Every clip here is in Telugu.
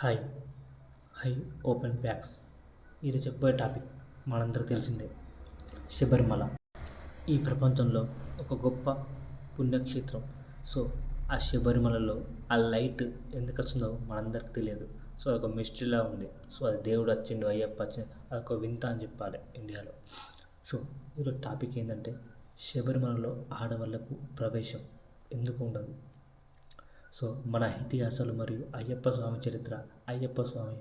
హాయ్. హై ఓపెన్ ప్యాక్స్ ఈరోజు చెప్పబోయే టాపిక్ మనందరూ తెలిసిందే. శబరిమల. ఈ ప్రపంచంలో ఒక గొప్ప పుణ్యక్షేత్రం. సో ఆ శబరిమలలో ఆ లైట్ ఎందుకు వస్తుందో మనందరికి తెలియదు. సో ఒక మిస్టరీలా ఉంది. సో అది దేవుడు వచ్చిండు అయ్యప్ప వచ్చిండు అదొక వింత అని చెప్పాలి ఇండియాలో. సో ఈరోజు టాపిక్ ఏంటంటే శబరిమలలో ఆడవాళ్ళకు ప్రవేశం ఎందుకు ఉండదు? సో మన ఇతిహాసాలు మరియు అయ్యప్ప స్వామి చరిత్ర అయ్యప్ప స్వామి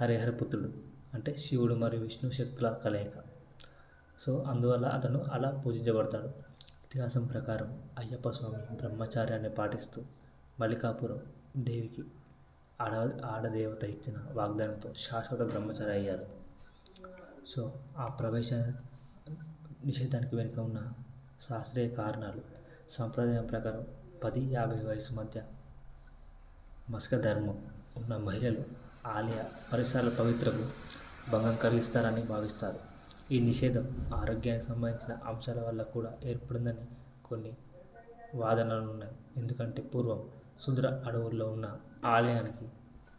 హరిహరపుత్రుడు అంటే శివుడు మరియు విష్ణు శక్తుల కలయిక. సో అందువల్ల అతను అలా పూజించబడతాడు. ఇతిహాసం ప్రకారం అయ్యప్ప స్వామి బ్రహ్మచార్యాన్ని పాటిస్తూ మల్లికాపురం దేవికి ఆడ ఆడదేవత ఇచ్చిన వాగ్దానంతో శాశ్వత బ్రహ్మచారి అయ్యారు. సో ఆ ప్రవేశ నిషేధానికి వెనుక ఉన్న శాస్త్రీయ కారణాలు సంప్రదాయం ప్రకారం పది యాభై వయసు మధ్య మస్క ధర్మం ఉన్న మహిళలు ఆలయ పరిసరాల పవిత్రకు భంగం కలిగిస్తారని భావిస్తారు. ఈ నిషేధం ఆరోగ్యానికి సంబంధించిన అంశాల వల్ల కూడా ఏర్పడిందని కొన్ని వాదనలు ఉన్నాయి. ఎందుకంటే పూర్వం సుందర అడవుల్లో ఉన్న ఆలయానికి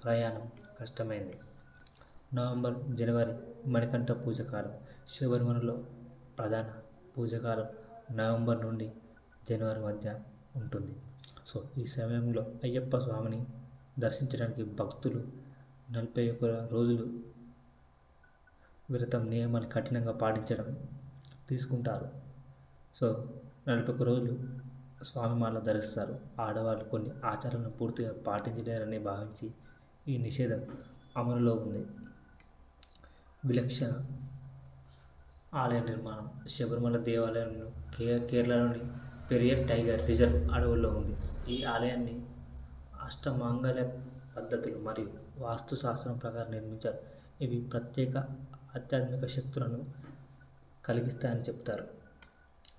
ప్రయాణం కష్టమైంది. నవంబర్ జనవరి మణికంఠ పూజకాలం శబరిమలలో ప్రధాన పూజకాలం నవంబర్ నుండి జనవరి మధ్య ఉంటుంది. సో ఈ సమయంలో అయ్యప్ప స్వామిని దర్శించడానికి భక్తులు నలభై ఒక్క రోజులు వ్రతం నియమాన్ని కఠినంగా పాటించడం తీసుకుంటారు. సో నలభై ఒక్క రోజులు స్వామి మాల ధరిస్తారు. ఆడవాళ్ళు కొన్ని ఆచారాలను పూర్తిగా పాటించలేరని భావించి ఈ నిషేధం అమలులో ఉంది. విలక్షణ ఆలయ నిర్మాణం శబరిమల దేవాలయంలో కే కేరళలోని పెరియర్ టైగర్ రిజర్వ్ అడవుల్లో ఉంది. ఈ ఆలయాన్ని అష్టమాంగళ్య పద్ధతులు మరియు వాస్తుశాస్త్రం ప్రకారం నిర్మించారు. ఇవి ప్రత్యేక ఆధ్యాత్మిక శక్తులను కలిగిస్తాయని చెప్తారు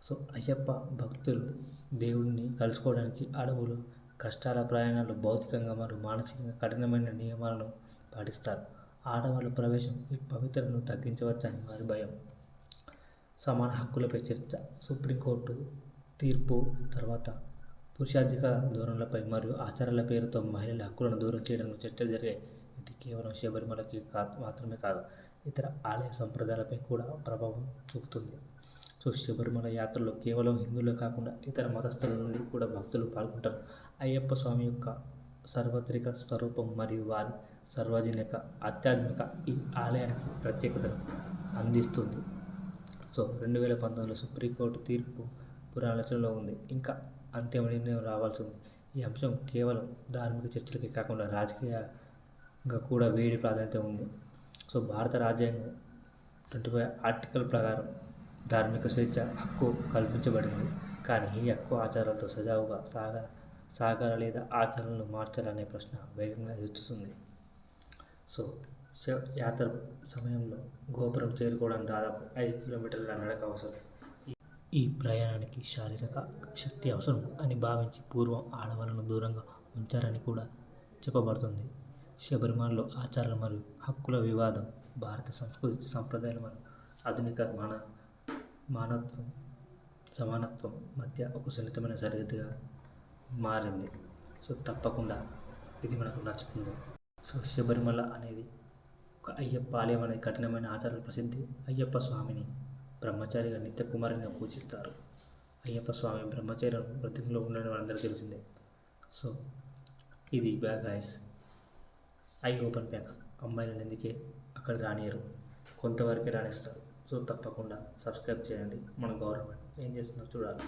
సో అయ్యప్ప భక్తులు దేవుడిని కలుసుకోవడానికి అడవులు కష్టాల ప్రయాణాలు భౌతికంగా మరియు మానసికంగా కఠినమైన నియమాలను పాటిస్తారు. ఆడవాళ్ళ ప్రవేశం ఈ పవిత్రను తగ్గించవచ్చని వారి భయం. సమాన హక్కులపై చర్చ సుప్రీంకోర్టు తీర్పు తర్వాత పురుషాధిక ధోరణులపై మరియు ఆచారాల పేరుతో మహిళల హక్కులను దూరం చేయడానికి చర్చలు జరిగాయి ఇది కేవలం శబరిమలకి కాదు మాత్రమే కాదు ఇతర ఆలయ సంప్రదాయాలపై కూడా ప్రభావం చూపుతుంది. సో శబరిమల యాత్రలో కేవలం హిందువులే కాకుండా ఇతర మతస్థుల నుండి కూడా భక్తులు పాల్గొంటారు. అయ్యప్ప స్వామి యొక్క సార్వత్రిక స్వరూపం మరియు వారి సార్వజనిక ఆధ్యాత్మిక ఈ ఆలయానికి ప్రత్యేకతను అందిస్తుంది. సో రెండు వేల పంతొమ్మిదిలో సుప్రీంకోర్టు తీర్పు పురాలోచనలో ఉంది. ఇంకా అంతిమ నిర్ణయం రావాల్సి ఉంది ఈ అంశం కేవలం ధార్మిక చర్చలకే కాకుండా రాజకీయంగా కూడా వేడి ప్రాధాన్యత ఉంది. సో భారత రాజ్యాంగం ట్వంటీ ఫైవ్ ఆర్టికల్ ప్రకారం ధార్మిక స్వేచ్ఛ హక్కు కల్పించబడింది. కానీ ఈ హక్కు ఆచారాలతో సజావుగా సాగ సాగర లేదా ఆచరణలు మార్చాలనే ప్రశ్న వేగంగా ఎదుర్చుతుంది సో యాత్ర సమయంలో గోపురం చేరుకోవడానికి దాదాపు ఐదు కిలోమీటర్ల నడక అవసరం. ఈ ప్రయాణానికి శారీరక శక్తి అవసరం అని భావించి పూర్వం ఆడవాళ్ళను దూరంగా ఉంచారని కూడా చెప్పబడుతుంది. శబరిమలలో ఆచారాలు మరియు హక్కుల వివాదం భారత సంస్కృతి సంప్రదాయాలు మరియు ఆధునిక మాన మానత్వం సమానత్వం మధ్య ఒక సున్నితమైన సరిహద్దుగా మారింది. సో తప్పకుండా ఇది మనకు నచ్చుతుంది. సో శబరిమల అనేది ఒక అయ్యప్ప ఆలయం అనేది కఠినమైన ఆచారాల ప్రసిద్ధి అయ్యప్ప స్వామిని బ్రహ్మచారిగా నిత్యకుమారిగా పూజిస్తారు. అయ్యప్ప స్వామి బ్రహ్మచారి వృద్ధిలో ఉండడం వాళ్ళందరూ తెలిసిందే. సో ఇది bag is I open bags అమ్మాయిలను ఎందుకే అక్కడ రానియరు కొంతవరకే రాణిస్తారు. సో తప్పకుండా సబ్స్క్రైబ్ చేయండి. మన గవర్నమెంట్ ఏం చేస్తుందో చూడాలి.